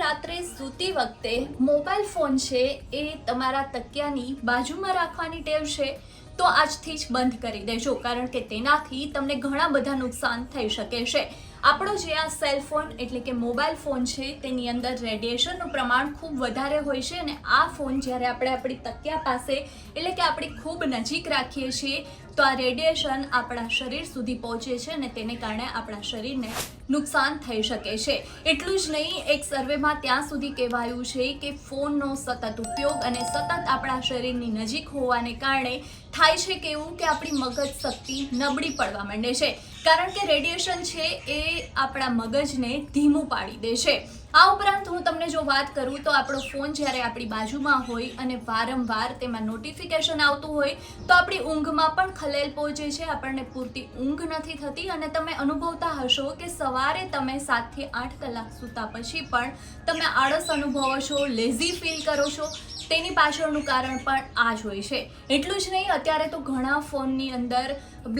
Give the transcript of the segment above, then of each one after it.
રાત્રે સૂતી વખતે મોબાઈલ ફોન છે એ તમારા તકિયાની બાજુમાં રાખવાની ટેવ છે, તો આજથી જ બંધ કરી દેજો, કારણ કે તેનાથી તમને ઘણા બધા નુકસાન થઈ શકે છે. આપણો જે આ સેલ ફોન એટલે કે મોબાઈલ ફોન છે, તેની અંદર રેડિયેશનનું પ્રમાણ ખૂબ વધારે હોય છે અને આ ફોન જ્યારે આપણે આપણી તકિયા પાસે, એટલે કે આપણી ખૂબ નજીક રાખીએ છીએ તો આ રેડિયેશન આપણા શરીર સુધી પહોંચે છે અને તેને કારણે આપણા શરીરને નુકસાન થઈ શકે છે. એટલું જ નહીં, એક સર્વેમાં ત્યાં સુધી કહેવાયું છે કે ફોનનો સતત ઉપયોગ અને સતત આપણા શરીરની નજીક હોવાને કારણે થાય છે કેવું કે આપણી મગજ શક્તિ નબળી પડવા માંડે છે. કારણ કે રેડિયેશન છે એ આપણા મગજને ધીમું પાડી દે છે. આ ઉપરાંત હું તમને જો વાત કરું તો આપણો ફોન જ્યારે આપણી બાજુમાં હોય અને વારંવાર તેમાં નોટિફિકેશન આવતું હોય, તો આપણી ઊંઘમાં પણ ખલેલ પહોંચે છે. આપણને પૂરતી ઊંઘ નથી થતી અને તમે અનુભવતા હશો કે સવારે તમે સાતથી આઠ કલાક સૂતા પછી પણ તમે આળસ અનુભવો છો લેઝી ફીલ કરો છો. તેની પાછળનું કારણ પણ આ જ હોય છે. એટલું જ નહીં, અત્યારે તો ઘણા ફોનની અંદર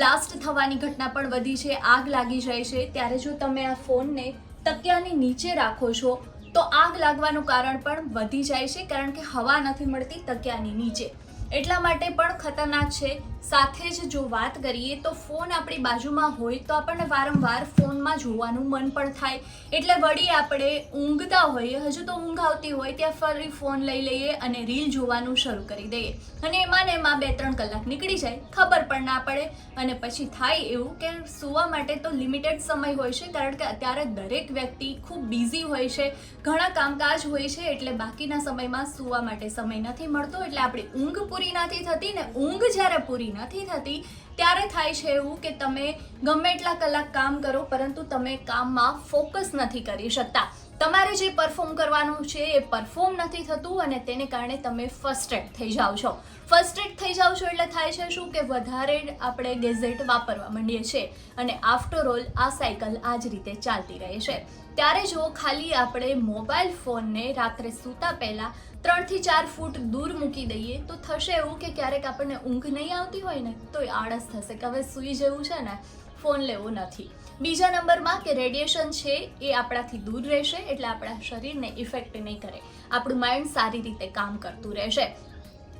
બ્લાસ્ટ થવાની ઘટના પણ વધી છે. આગ લાગી જાય છે. ત્યારે જો તમે આ ફોનને તકિયાની નીચે રાખો છો, તો આગ લાગવાનું કારણ પણ વધી જાય છે, કારણ કે હવા નથી મળતી તકિયાની નીચે. એટલા માટે પણ ખતરનાક છે સાથે જ જો વાત કરીએ તો ફોન આપણી બાજુમાં હોય તો આપણને વારંવાર ફોનમાં જોવાનું મન પણ થાય. એટલે વળી આપણે ઊંઘતા હોઈએ, હજુ તો ઊંઘ આવતી હોય ત્યાં ફરી ફોન લઈ લઈએ અને રીલ જોવાનું શરૂ કરી દઈએ. અને એમાં ને એમાં બે ત્રણ કલાક નીકળી જાય, ખબર પણ ના પડે. અને પછી થાય એવું કે સૂવા માટે તો લિમિટેડ સમય હોય છે, કારણ કે અત્યારે દરેક વ્યક્તિ ખૂબ બિઝી હોય છે, ઘણા કામકાજ હોય છે, એટલે બાકીના સમયમાં સૂવા માટે સમય નથી મળતો, એટલે આપણી ઊંઘ પૂરી નથી થતી ને ઊંઘ જ્યારે પૂરી નથી થતી ત્યારે થાય છે એવું કે તમે ગમે એટલા કલાક કામ કરો, પરંતુ તમે કામમાં ફોકસ નથી કરી શકતા. તમારે જે પરફોર્મ કરવાનું છે એ પરફોર્મ નથી થતું અને તેને કારણે તમે ફર્સ્ટ્રેટ થઈ જાઓ છો. ફર્સ્ટ્રેટ થઈ જાઓ છો એટલે થાય છે શું કે વધારે આપણે ગેઝેટ વાપરવા માંડીએ છીએ અને આફ્ટર ઓલ આ સાયકલ આ જ રીતે ચાલતી રહે છે. ત્યારે જો ખાલી આપણે મોબાઈલ ફોનને રાત્રે સૂતા પહેલાં ત્રણથી ચાર ફૂટ દૂર મૂકી દઈએ, તો થશે એવું કે ક્યારેક આપણને ઊંઘ નહીં આવતી હોય ને, તો આળસ થશે. કે હવે સૂઈ જવું છે ને, ફોન લેવો નથી. બીજા નંબરમાં કે રેડિયેશન છે એ આપણાથી દૂર રહેશે, એટલે આપણા શરીરને ઇફેક્ટ નહીં કરે. આપણું માઇન્ડ સારી રીતે કામ કરતું રહેશે.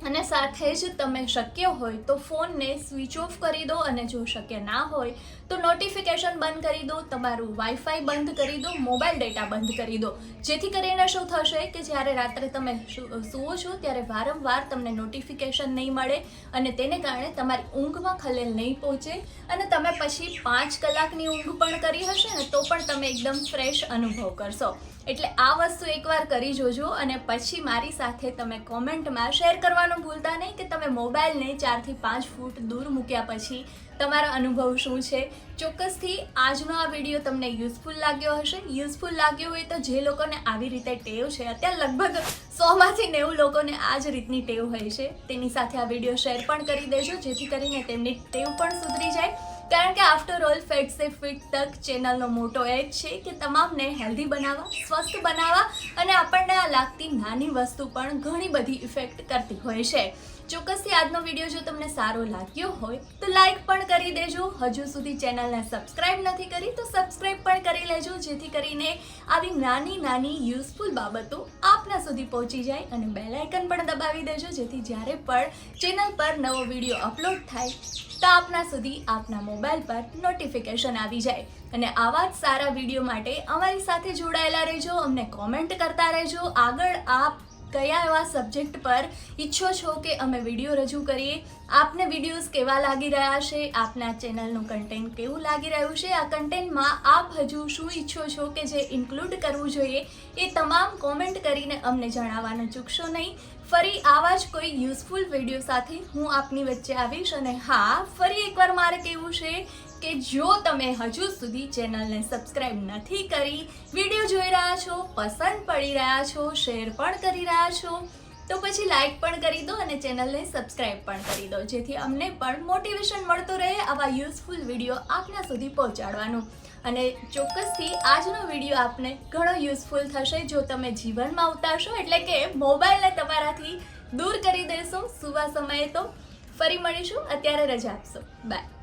અને સાથે જ તમે શક્ય હોય તો ફોનને સ્વિચ ઓફ કરી દો અને જો શક્ય ના હોય તો નોટિફિકેશન બંધ કરી દો, તમારું વાઈફાઈ બંધ કરી દો, મોબાઈલ ડેટા બંધ કરી દો. જેથી કરીને શું થશે કે જ્યારે રાત્રે તમે સુવો છો ત્યારે વારંવાર તમને નોટિફિકેશન નહીં મળે અને તેને કારણે તમારી ઊંઘમાં ખલેલ નહીં પહોંચે અને તમે પછી પાંચ કલાકની ઊંઘ પણ કરી હશે ને તો પણ તમે એકદમ ફ્રેશ અનુભવ કરશો. એટલે આ વસ્તુ એકવાર કરી જોજો અને પછી મારી સાથે તમે કોમેન્ટમાં શેર કરવાનું ભૂલતા નહીં કે તમે મોબાઈલને ચારથી પાંચ ફૂટ દૂર મૂક્યા પછી તમારો અનુભવ શું છે? ચોક્કસથી આજનો આ વીડિયો તમને યુઝફુલ લાગ્યો હશે. યુઝફુલ લાગ્યો હોય તો જે લોકોને આવી રીતે ટેવ છે, અત્યારે લગભગ સોમાંથી નેવું લોકોને આ જ રીતની ટેવ હોય છે. તેની સાથે આ વીડિયો શેર પણ કરી દેજો, જેથી કરીને તેમની ટેવ પણ સુધરી જાય. કારણ કે આફ્ટર ઓલ ફેટ સે ફિટ તક ચેનલનો મોટો એ છે કે તમામને હેલ્ધી બનાવવા, સ્વસ્થ બનાવવા અને આપણને આ લાગતી નાની વસ્તુ પણ ઘણી બધી ઇફેક્ટ કરતી હોય છે. ચોક્કસથી આજનો વીડિયો જો તમને સારો લાગ્યો હોય, તો લાઈક પણ કરી દેજો. હજુ સુધી ચેનલને સબસ્ક્રાઇબ નથી કરી, તો સબસ્ક્રાઇબ પણ કરી લેજો, જેથી કરીને આવી નાની નાની યુઝફુલ બાબતો આપના સુધી પહોંચી જાય અને બેલ આઇકન પણ દબાવી દેજો, જેથી જ્યારે પણ ચેનલ પર નવો વીડિયો અપલોડ થાય, તો આપના સુધી આપના મોબાઈલ પર નોટિફિકેશન આવી જાય. અને આવા જ સારા વીડિયો માટે અમારી સાથે જોડાયેલા રહેજો, અમને કોમેન્ટ કરતા રહેજો. આગળ આપ કયા એવા સબ્જેક્ટ પર ઈચ્છો છો કે અમે વીડિયો રજૂ કરીએ? આપને વિડીયોઝ કેવા લાગી રહ્યા છે? આપના ચેનલનું કન્ટેન્ટ કેવું લાગી રહ્યું છે? આ કન્ટેન્ટમાં આપ હજુ શું ઈચ્છો છો કે જે ઇન્ક્લુડ કરવું જોઈએ એ તમામ કોમેન્ટ કરીને અમને જણાવવાનું ચૂકશો નહીં. ફરી આવા જ કોઈ યુઝફુલ વીડિયો સાથે હું આપની વચ્ચે આવીશ અને હા, ફરી એકવાર મારે કહેવું છે કે જો તમે હજુ સુધી ચેનલને સબસ્ક્રાઇબ નથી કરી, વીડિયો જોઈ રહ્યા છો, પસંદ પડી રહ્યા છો, શેર પણ કરી રહ્યા છો, તો પછી લાઇક પણ કરી દો અને ચેનલને સબસ્ક્રાઇબ પણ કરી દો, જેથી અમને પણ મોટિવેશન મળતું રહે આવા યુઝફુલ વીડિયો આપના સુધી પહોંચાડવાનું. અને ચોક્કસથી આજનો વીડિયો આપને ઘણો યુઝફુલ થશે જો તમે જીવનમાં ઉતારશો, એટલે કે મોબાઈલને તમારાથી દૂર કરી દેશો, સુવા સમયે તો. ફરી મળીશું, અત્યારે રજા આપશો. બાય